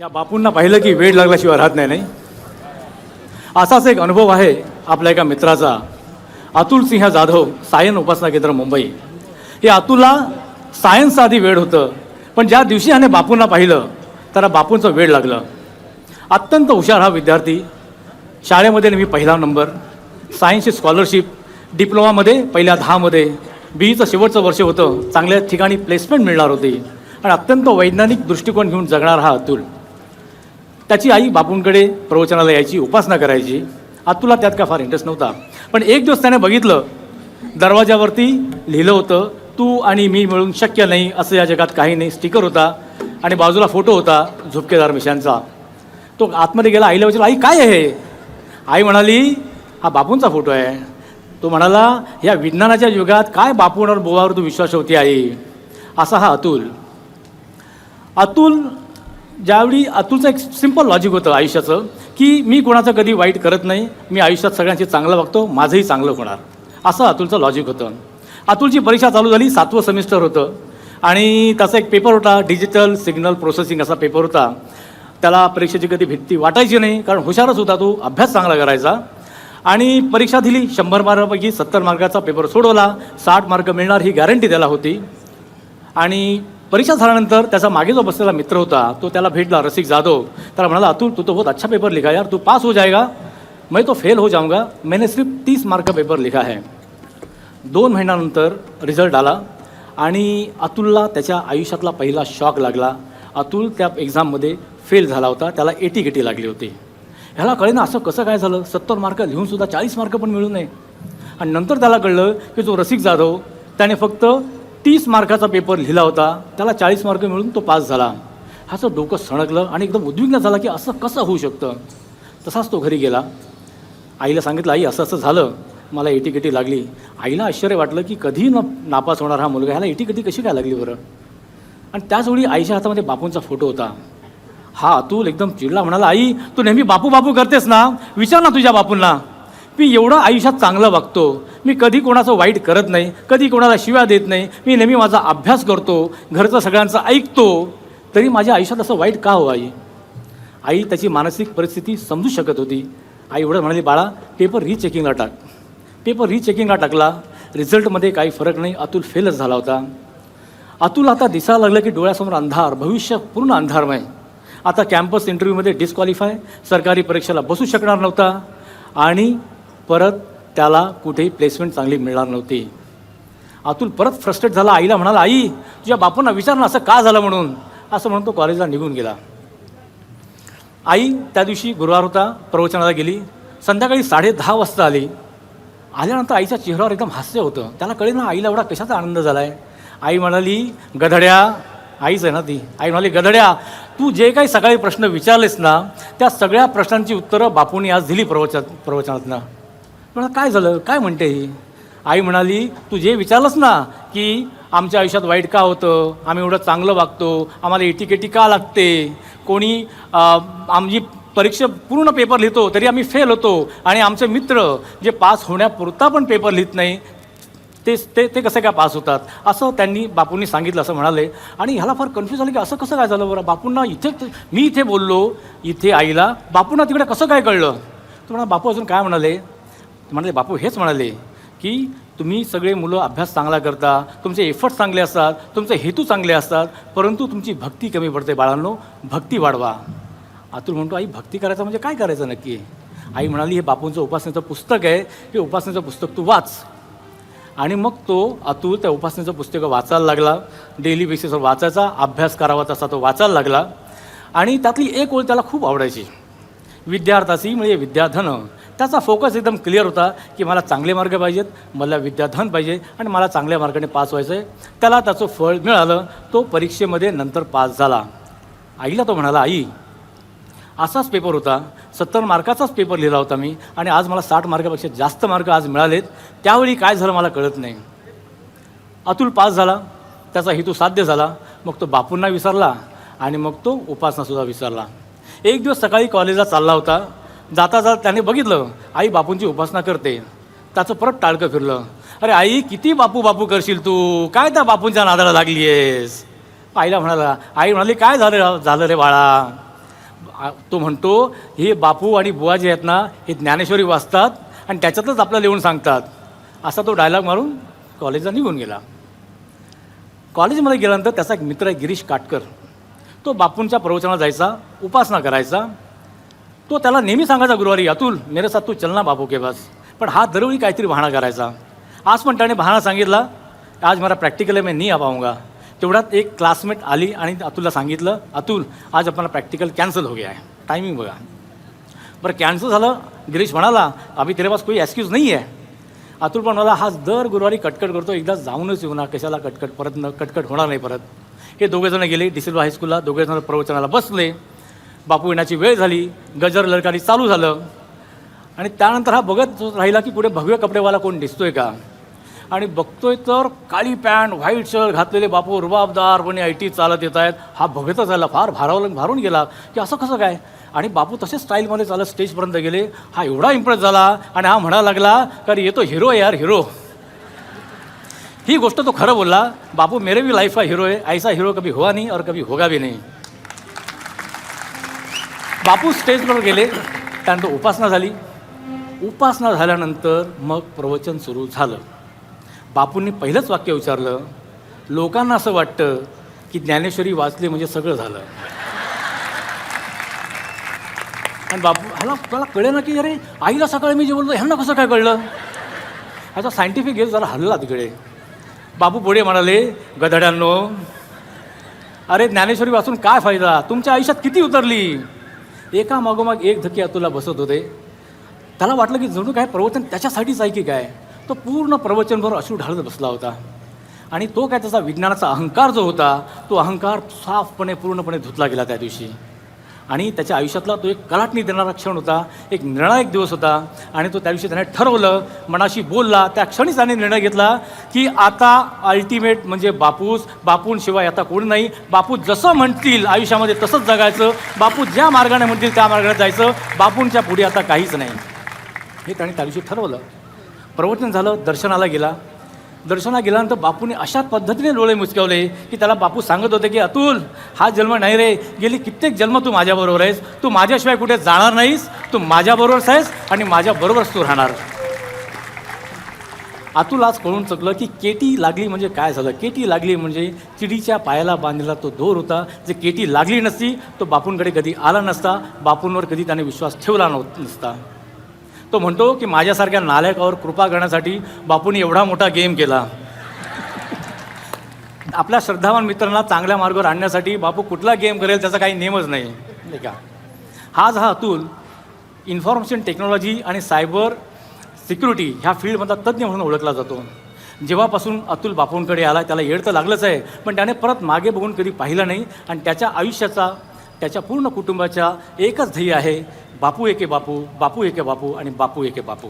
या बापूंना पाहिलं की वेळ लागल्याशिवाय राहत नाही नाही? असाच एक अनुभव आहे आपल्या एका मित्राचा. अतुल सिंह जाधव सायन उपासना केंद्र मुंबई. हे अतुलला सायन्स आधी वेळ होतं पण ज्या दिवशी ह्याने बापूंना पाहिलं त्याला बापूंचं वेळ लागलं. अत्यंत हुशार हा विद्यार्थी. शाळेमध्ये नेहमी पहिला नंबर सायन्सची स्कॉलरशिप डिप्लोमामध्ये पहिल्या दहामध्ये. बी ईचं शेवटचं वर्ष होतं चांगल्या ठिकाणी प्लेसमेंट मिळणार होती. आणि अत्यंत वैज्ञानिक दृष्टिकोन घेऊन जगणार हा अतुल. त्याची आई बापूंकडे प्रवचनाला यायची उपासना करायची. अतुलला त्यात काय फार इंटरेस्ट नव्हता. पण एक दिवस त्याने बघितलं दरवाजावरती लिहिलं होतं तू आणि मी मिळून शक्य नाही असं या जगात काही नाही. स्टिकर होता आणि बाजूला फोटो होता झुपकेदार मिशांचा तो आतमध्ये गेला आईला विचारला आई काय आहे? आई म्हणाली हा बापूंचा फोटो आहे. तो म्हणाला या विज्ञानाच्या युगात काय बापूंवर बोवावर तू विश्वास होती आई? असा हा अतुल. अतुल ज्यावेळी अतुलचं एक सिंपल लॉजिक होतं आयुष्याचं की मी कोणाचं कधी वाईट करत नाही मी आयुष्यात सगळ्यांशी चांगलं वागतो माझंही चांगलं होणार. असं अतुलचं लॉजिक होतं. अतुलची परीक्षा चालू झाली सातवं सेमिस्टर होतं. आणि त्याचा एक पेपर होता डिजिटल सिग्नल प्रोसेसिंग असा पेपर होता. त्याला परीक्षेची कधी भीती वाटायची नाही कारण हुशारच होता तो अभ्यास चांगला करायचा. आणि परीक्षा दिली शंभर मार्कापैकी सत्तर मार्काचा पेपर सोडवला साठ मार्क मिळणार ही गॅरंटी त्याला होती. आणि परीक्षा झाल्यानंतर त्याचा मागे जो बसलेला मित्र होता तो त्याला भेटला रसिक जाधव. त्याला म्हणाला अतुल तू तो बहुत अच्छा पेपर लिखा यार. तू पास हो जाएगा मैं तो फेल हो जाऊंगा. मैंने सिर्फ तीस मार्क का पेपर लिखा है. दोन महिन्यानंतर रिझल्ट आला आणि अतुलला त्याच्या आयुष्यातला पहिला शॉक लागला. अतुल त्या एक्झाममध्ये फेल झाला होता. त्याला एटी गेटी लागली होती. ह्याला कळेना असं कसं काय झालं? सत्तर मार्क लिहूनसुद्धा चाळीस मार्क पण मिळू नये. आणि नंतर त्याला कळलं की जो रसिक जाधव त्याने फक्त तीस मार्काचा पेपर लिहिला होता. त्याला चाळीस मार्क मिळून तो पास झाला. ह्याचं डोकं सणकलं आणि एकदम उद्विग्न झाला की असं कसं होऊ शकतं? तसाच तो घरी गेला. आईला सांगितलं आई असं असं झालं. मला एटीकेटी लागली. आईला आश्चर्य वाटलं की कधी न नापास होणार हा मुलगा? ह्याला एटीकेटी कशी काय लागली बरं? आणि त्याचवेळी आईच्या हातामध्ये बापूंचा फोटो होता. हा अतुल एकदम चिडला म्हणाला आई तू नेहमी बापू बापू करतेस ना? विचार ना तुझ्या बापूंना. मी एवढं आयुष्यात चांगलं वागतो मी कधी कोणाचं वाईट करत नाही कधी कोणाला शिव्या देत नाही. मी नेहमी माझा अभ्यास करतो घरचं सगळ्यांचं ऐकतो. तरी माझ्या आयुष्यात असं वाईट का हो आई? आई त्याची मानसिक परिस्थिती समजू शकत होती. आई एवढं म्हणाली बाळा पेपर रिचेकिंगला टाक. पेपर रिचेकिंगला टाकला. रिझल्टमध्ये काही फरक नाही. अतुल फेलच झाला होता. अतुल आता दिसायला लागलं की डोळ्यासमोर अंधार भविष्य पूर्ण अंधारमय. आता कॅम्पस इंटरव्ह्यूमध्ये डिस्क्वालिफाय सरकारी परीक्षेला बसू शकणार नव्हता. आणि परत त्याला कुठेही प्लेसमेंट चांगली मिळणार नव्हती. अतुल परत फ्रस्ट्रेट झाला. आईला म्हणाला आई तुझ्या बापूंना विचार ना असं का झालं म्हणून? असं म्हणून तो कॉलेजला निघून गेला. आई त्या दिवशी गुरुवार होता प्रवचनाला गेली. संध्याकाळी साडे दहा वाजता आली. आल्यानंतर आईच्या चेहऱ्यावर एकदम हास्य होतं. त्याला कळेल ना आईला एवढा कशाचा आनंद झाला आहे आई म्हणाली गधड्या आईच आहे ना ती. आई म्हणाली गधड्या तू जे काही सकाळी प्रश्न विचारलेस ना त्या सगळ्या प्रश्नांची उत्तरं बापूंनी आज दिली प्रवचन प्रवचनातनं. मला काय झालं? काय म्हणते ही? आई म्हणाली तू जे विचारलंस ना की आमच्या आयुष्यात वाईट का होतं? आम्ही एवढं चांगलं वागतो. आम्हाला एटीकेटी का लागते? कोणी आमची परीक्षा पूर्ण पेपर लिहितो तरी आम्ही फेल होतो. आणि आमचे मित्र जे पास होण्यापुरता पण पेपर लिहित नाही ते ते ते कसं काय पास होतात? असं त्यांनी बापूंनी सांगितलं असं म्हणाले. आणि ह्याला फार कन्फ्यूज झालं की असं कसं काय झालं बरं? बापूंना इथे मी इथे बोललो इथे आईला. बापूंना तिकडे कसं काय कळलं? तर म्हणा बापू अजून काय म्हणाले? म्हणाले बापू हेच म्हणाले की तुम्ही सगळे मुलं अभ्यास चांगला करता तुमचे एफर्ट चांगले असतात तुमचे हेतू चांगले असतात परंतु तुमची भक्ती कमी पडते बाळांनो भक्ती वाढवा. आतुर म्हणतो आई भक्ती करायचं म्हणजे काय करायचं नक्की? आई म्हणाली हे बापूंचं उपासनेचं पुस्तक आहे हे उपासनेचं पुस्तक तू वाच. आणि मग तो अतुल त्या उपासनेचं पुस्तक वाचायला लागला. डेली बेसिसवर वाचायचा अभ्यास करावा तसा तो वाचायला लागला. आणि त्यातली एक ओळ त्याला खूप आवडायची. विद्यार्थाची म्हणजे विद्याधन. त्याचा फोकस एकदम क्लिअर होता की मला चांगले मार्ग पाहिजेत मला विद्याधन पाहिजे आणि मला चांगल्या मार्गाने पास व्हायचं आहे त्याला त्याचं फळ मिळालं तो परीक्षेमध्ये नंतर पास झाला. आईला तो म्हणाला आई असाच पेपर होता सत्तर मार्काचाच पेपर लिहिला होता मी आणि आज मला साठ मार्कापेक्षा जास्त मार्क आज मिळालेत. त्यावेळी काय झालं मला कळत नाही. अतुल पास झाला त्याचा हेतू साध्य झाला मग तो बापूंना विसरला आणि मग तो उपासनासुद्धा विसरला. एक दिवस सकाळी कॉलेजला चालला होता जाता जाता त्याने बघितलं आई बापूंची उपासना करते. त्याचं परत टाळकं फिरलं. अरे आई किती बापू बापू करशील तू? काय त्या बापूंच्या नादाला लागली आहेस आईला म्हणाला आई म्हणाली काय झालं झालं रे बाळा? तो म्हणतो हे बापू आणि बुवा जे आहेत ना हे ज्ञानेश्वरी वाचतात आणि त्याच्यातच आपल्याला लिहून सांगतात. असा तो डायलॉग मारून कॉलेजला निघून गेला. कॉलेजमध्ये गेल्यानंतर त्याचा एक मित्र आहे गिरीश काटकर. तो बापूंच्या प्रवचनाला जायचा उपासना करायचा. तो त्याला नेहमी सांगायचा गुरुवारी अतुल मेरे साथ तू चलना बापू के बस पण हा दरवेळी काहीतरी बहाणा करायचा. आज पण त्याने बहाणा सांगितला आज मला प्रॅक्टिकल आहे मी नाही आ पाऊंगा तेवढ्यात एक क्लासमेट आली आणि अतुलला सांगितलं अतुल आज आपण प्रॅक्टिकल कॅन्सल हो गया आहे टायमिंग बघा. बरं कॅन्सल झालं. गिरीश म्हणाला अभि तेरे पास कोई एक्सक्यूज नाही आहे अतुल पण मला हा दर गुरुवारी कटकट करतो एकदा जाऊनच येऊ ना कशाला कटकट परत न कटकट होणार नाही परत. हे दोघेजणं गेले डिसिल्वा हायस्कूलला दोघेजणं प्रवचनाला बसले. बापू येण्याची वेळ झाली गजर ललकारी चालू झालं. आणि त्यानंतर हा बघत राहिला की पुढे भव्य कपडेवाला कोण दिसतोय का? आणि बघतोय तर काळी पॅन्ट व्हाईट शर्ट घातलेले बापू रुबाबदारपणे आय टी चालत येत आहेत. हा बघतच झाला फार भारावलं भारून गेला की असं कसं काय? आणि बापू तसेच स्टाईलमध्ये चालत स्टेजपर्यंत गेले. हा एवढा इम्प्रेस झाला आणि हा म्हणायला लागला का येतो हिरो आहे यार हिरो ही गोष्ट तो खरं बोलला बापू मेरे भी लाईफ हा हिरो आहे. ऐसा हिरो कभी हुआ नाही और कभी होगा भी नाही. बापू स्टेजवर गेले त्यानंतर उपासना झाली. उपासना झाल्यानंतर मग प्रवचन सुरू झालं. बापूंनी पहिलंच वाक्य विचारलं लोकांना असं वाटतं की ज्ञानेश्वरी वाचली म्हणजे सगळं झालं. आणि बापू ह्याला त्याला कळे ना की अरे आईला सकाळी मी जे बोललो ह्यांना कसं काय कळलं? ह्याचा सायंटिफिक गेस जरा हल्ला तिकडे. बापू पुढे म्हणाले गधड्यांनो अरे ज्ञानेश्वरी वाचून काय फायदा? तुमच्या आयुष्यात किती उतरली? एका मागोमाग एक धक्के अतुला बसत होते. त्याला वाटलं की जणू काय प्रवचन त्याच्यासाठीच आहे की काय? तो पूर्ण प्रवचनभर अश्रू ढाळत बसला होता. आणि तो काय त्याचा विज्ञानाचा अहंकार जो होता तो अहंकार साफपणे पूर्णपणे धुतला गेला त्या दिवशी. आणि त्याच्या आयुष्यातला तो एक कलाटणी देणारा क्षण होता एक निर्णायक दिवस होता. आणि तो त्या दिवशी त्याने ठरवलं मनाशी बोलला त्या क्षणीच त्याने निर्णय घेतला की आता अल्टिमेट म्हणजे बापूस बापूंशिवाय आता कोणी नाही. बापू जसं म्हणतील आयुष्यामध्ये तसंच जगायचं. बापू ज्या मार्गाने म्हणतील त्या मार्गाने जायचं. बापूंच्या पुढे आता काहीच नाही. हे त्याने त्या दिवशी ठरवलं. प्रवचन झालं दर्शनाला गेला. दर्शना गेल्यानंतर बापूने अशा पद्धतीने डोळे मुचकावले की त्याला बापू सांगत होते की अतुल हा जन्म नाही रे. गेली कित्येक जन्म तू माझ्याबरोबर आहेस. तू माझ्याशिवाय कुठे जाणार नाहीस. तू माझ्याबरोबरच आहेस आणि माझ्याबरोबरच तू राहणार. अतुल आज कळून चुकलं की केटी लागली म्हणजे काय झालं? केटी लागली म्हणजे चिडीच्या पायाला बांधलेला तो दोर होता. जे केटी लागली नसती तो बापूंकडे कधी आला नसता. बापूंवर कधी त्याने विश्वास ठेवला नव्हता नसता. तो म्हणतो की माझ्यासारख्या नालायकावर कृपा करण्यासाठी बापूंनी एवढा मोठा गेम केला. आपल्या श्रद्धावान मित्रांना चांगल्या मार्गावर आणण्यासाठी बापू कुठला गेम करेल त्याचा काही नेमच नाही. नाही का? हाच हा अतुल इन्फॉर्मेशन टेक्नॉलॉजी आणि सायबर सिक्युरिटी ह्या फील्डमधला तज्ज्ञ म्हणून ओळखला जातो. जेव्हापासून अतुल बापूंकडे आला त्याला येड तर लागलंच आहे पण त्याने परत मागे बघून कधी पाहिलं नाही आणि त्याच्या आयुष्याचा त्याच्या पूर्ण कुटुंबाच्या एकच ध्येय आहे बापू एके बापू बापू एके बापू आणि बापू एके बापू